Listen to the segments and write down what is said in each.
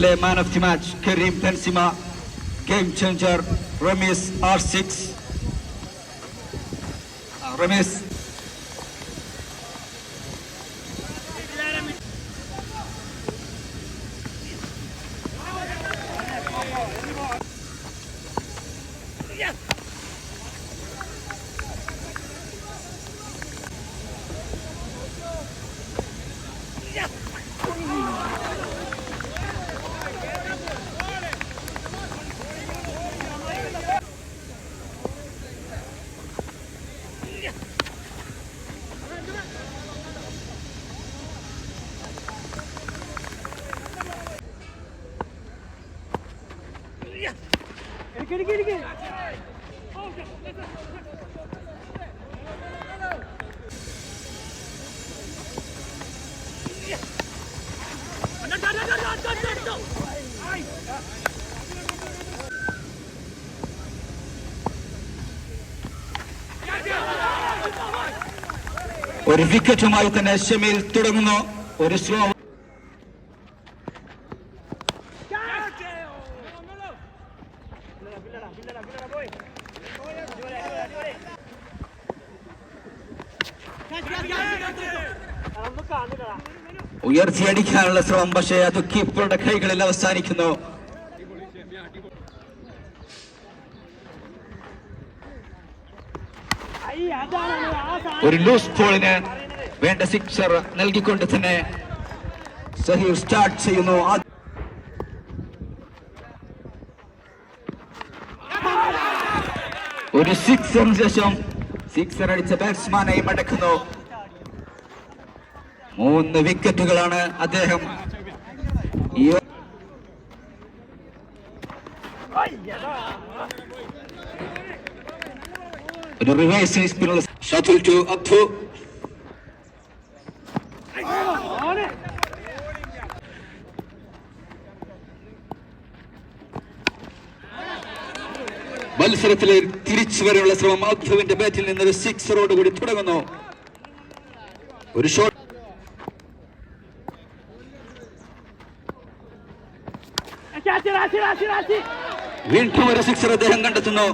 man of the match Kerim Pensima, game changer Ramis R6. Uh, Ramis ഒരു വിക്കറ്റുമായി തന്നെ ഷമീൽ തുടങ്ങുന്നു. ഒരു സ്ലോ ഉയർത്തിയടിക്കാനുള്ള ശ്രമം പക്ഷേ അത് കീപ്പറുടെ കൈകളിൽ അവസാനിക്കുന്നു. ഒരു ലൂസ് ബോളിന് വേണ്ട സിക്സർ നൽകിക്കൊണ്ട് തന്നെ സഹീർ സ്റ്റാർട്ട് ചെയ്യുന്നു. ഒരു സിക്സറിന് ശേഷം സിക്സർ അടിച്ച ബാറ്റ്സ്മാനായി മടക്കുന്നു. മൂന്ന് വിക്കറ്റുകളാണ് അദ്ദേഹം. ഒരു റിവേഴ്സ് സ്പിന്നുള്ള ഷട്ടിൽ ടു അബ്ദു മത്സരത്തിലെ തിരിച്ചു വരെയുള്ള ശ്രമം അബ്ദുവിന്റെ ബാറ്റിൽ നിന്ന് ഒരു സിക്സറോട് കൂടി തുടങ്ങുന്നു. ഒരു ഷോട്ട് വീണ്ടും ഒരു സിക്സർ അദ്ദേഹം കണ്ടെത്തുന്നു.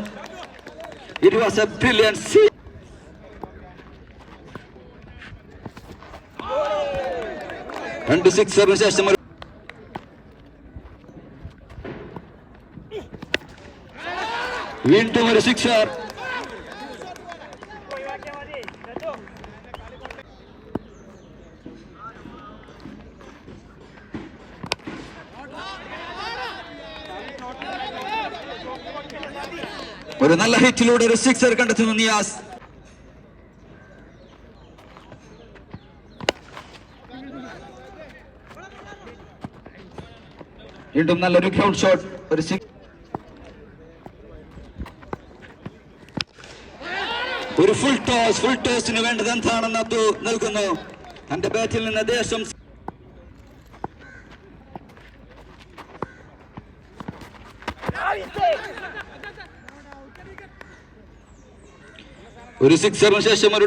It was a brilliant C രണ്ട് സിക്സറിന് ശേഷം ഒരു വീണ്ടും ഒരു സിക്സർ. ഒരു നല്ല ഹിറ്റിലൂടെ ഒരു സിക്സർ കണ്ടെത്തുന്നു നിയാസ്. വീണ്ടും നല്ലൊരു ഗ്രൗണ്ട് ഷോട്ട് ഒരു സിക്സ് ഒരു ഫുൾ ടോസ് ഫുൾ ടോസിന് വേണ്ടത് എന്താണെന്ന് അത് നൽകുന്നു. തന്റെ ബാറ്റിൽ നിന്ന് ദേശം ഒരു സിക്സറിന് ശേഷം ഒരു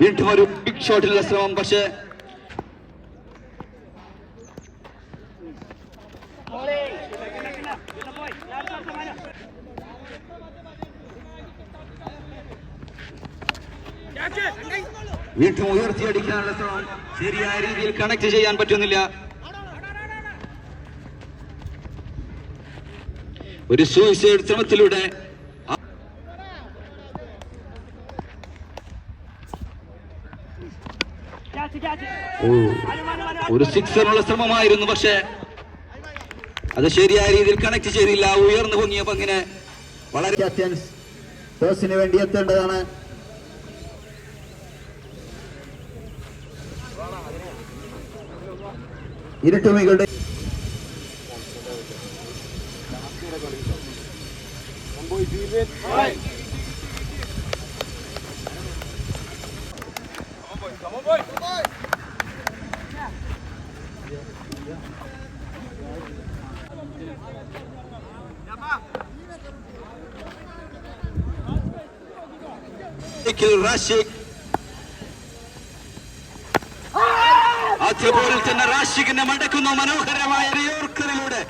വീണ്ടും ഒരു ബിഗ് ഷോട്ടിലുള്ള ശ്രമം. പക്ഷേ വീണ്ടും ഉയർത്തി ഉയർത്തിയടിക്കാനുള്ള ശ്രമം. ശരിയായ രീതിയിൽ കണക്ട് ചെയ്യാൻ പറ്റുന്നില്ല. ഒരു സൂയിസൈഡ് ശ്രമത്തിലൂടെ ഒരു സിക്സറിനുള്ള ശ്രമമായിരുന്നു പക്ഷേ അത് ശരിയായ രീതിയിൽ കണക്ട് ചെയ്തില്ല. ഉയർന്നു പൊങ്ങിയ പങ്കിന് വളരെ ക്യാപ്റ്റൻസ് ടോസിന് വേണ്ടി എത്തേണ്ടതാണ്. ഇരുട്ടുമികളുടെ റാഷിഖ് ആദ്യ ബോളിൽ തന്നെ റാഷിഖിനെ മടക്കുന്നു മനോഹരമായ യോർക്കറിലൂടെ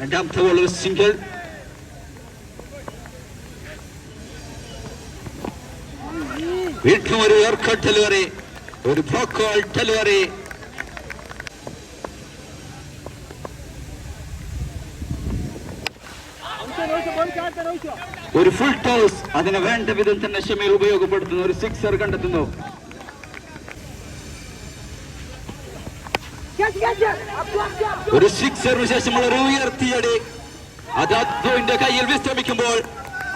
രണ്ടാമത്തെ ബോൾ സിംഗിൾ. വീണ്ടും ഒരു യോർക്കർ ഡെലിവറി ഒരു ബ്ലോക്കോൾ ഡെലിവറി ഒരു ഫുൾ ടോസ് അതിനെ വേണ്ട വിധം തന്നെ ഷമീർ ഉപയോഗപ്പെടുത്തുന്നു. ഒരു സിക്സർ കണ്ടെത്തുന്നു. ഒരു സിക്സറിന് ശേഷമുള്ള ഒരു ഉയർത്തിയടി. അത് അദ്വൈന്റെ കയ്യിൽ വിശ്രമിക്കുമ്പോൾ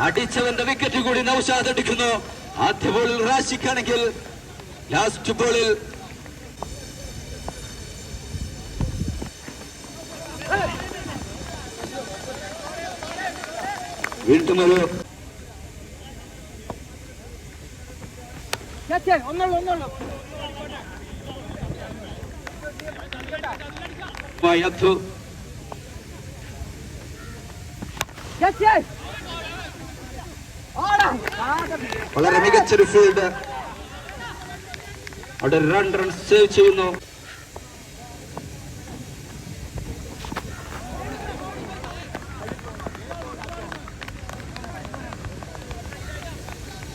അടിച്ചവന്റെ വിക്കറ്റ് കൂടി നൌഷാദ് അടിക്കുന്നു ആദ്യ ബോളിൽ റാഷിക്കാണെങ്കിൽ ലാസ്റ്റ് ബോളിൽ വീണ്ടും ഒരു ഒന്നുള്ളൂ ഒന്നുള്ളൂ വളരെ മികച്ചൊരു ഫീൽഡ് അവിടെ രണ്ട് റൺ സേവ് ചെയ്യുന്നു.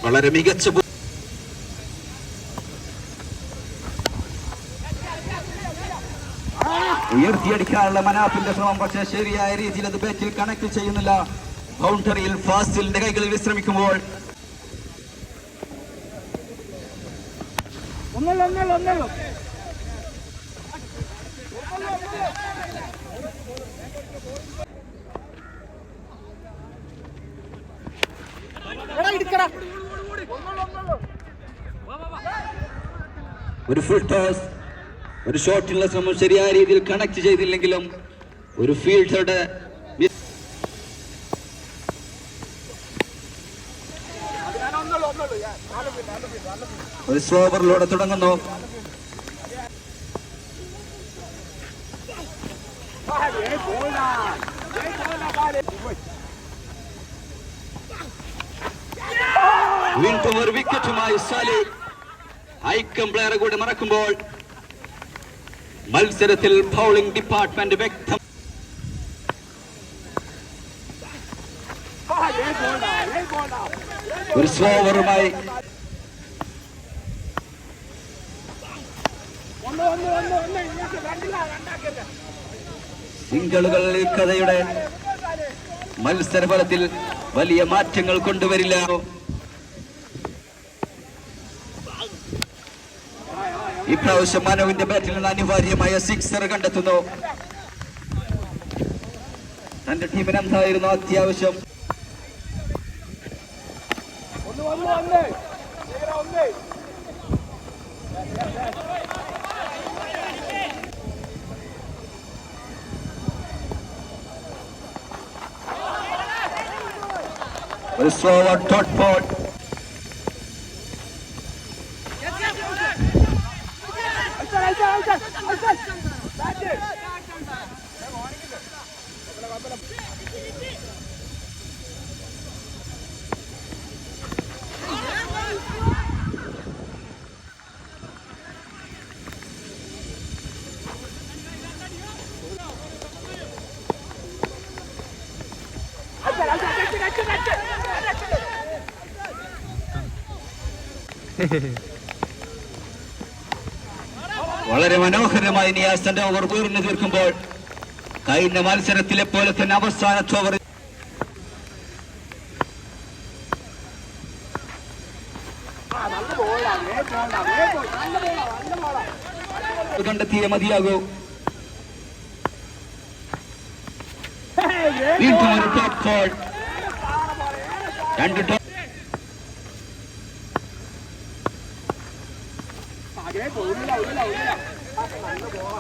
വളരെ മികച്ച ഉയർത്തിയടിക്കാനുള്ള മനാഫിന്റെ ശ്രമം പക്ഷേ ശരിയായ രീതിയിൽ അത് ബാറ്റിൽ കണക്ട് ചെയ്യുന്നില്ല. ബൗണ്ടറിയിൽ ഫാസ്റ്റിലിന്റെ കൈകളിൽ വിശ്രമിക്കുമ്പോൾ ഒന്നല്ല ഒന്നല്ലോ ഇടുക്കടാ. ഒരു ഫുൾ ടോസ് ഒരു ഷോട്ടിനുള്ള ശ്രമം ശരിയായ രീതിയിൽ കണക്ട് ചെയ്തില്ലെങ്കിലും ഒരു ഫീൽഡറുടെ ഒരു സ്ലോബറിലൂടെ തുടങ്ങുന്നു. വീണ്ടും ഒരു വിക്കറ്റുമായി സാലി ഐക്കം പ്ലെയറെ കൂടി മറക്കുമ്പോൾ മത്സരത്തിൽ ബൗളിംഗ് ഡിപ്പാർട്ട്മെന്റ് വ്യക്തം ഒരു സ്ലോ ഓവറുമായി സിംഗിളുകളിൽ ഈ കഥയുടെ മത്സരഫലത്തിൽ വലിയ മാറ്റങ്ങൾ കൊണ്ടുവരില്ല. ഇപ്രാവശ്യം മനോവിന്റെ ബാറ്റിൽ നിന്ന് അനിവാര്യമായ സിക്സർ കണ്ടെത്തുന്നു. തന്റെ ടീമിന് എന്തായിരുന്നു അത്യാവശ്യം? This over third port. Thank you. വളരെ മനോഹരമായി നിയാസിന്റെ ഓവർ ഉയർന്നു തീർക്കുമ്പോൾ കഴിഞ്ഞ മത്സരത്തിലെ പോലെ തന്നെ അവസാനത്തെ ഓവർ കണ്ടെത്തിയേ മതിയാകൂ. ബോളാ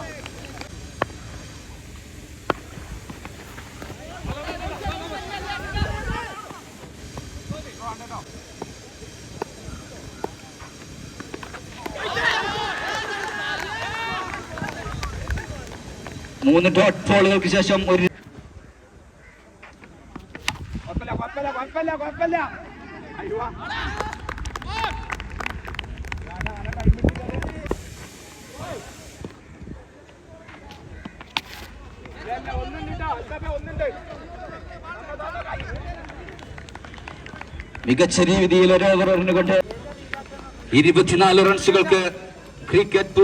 മൂന്ന് ഡോട്ട് ഫോളുകൾക്ക് ശേഷം ഒരു കുഴപ്പമില്ല കുഴപ്പമില്ല കുഴപ്പമില്ല മികച്ച രീതിയിൽ ഒരു ഓവർ എറിഞ്ഞുകൊണ്ട് ഇരുപത്തിനാല് റൺസുകൾക്ക് ക്രിക്കറ്റ്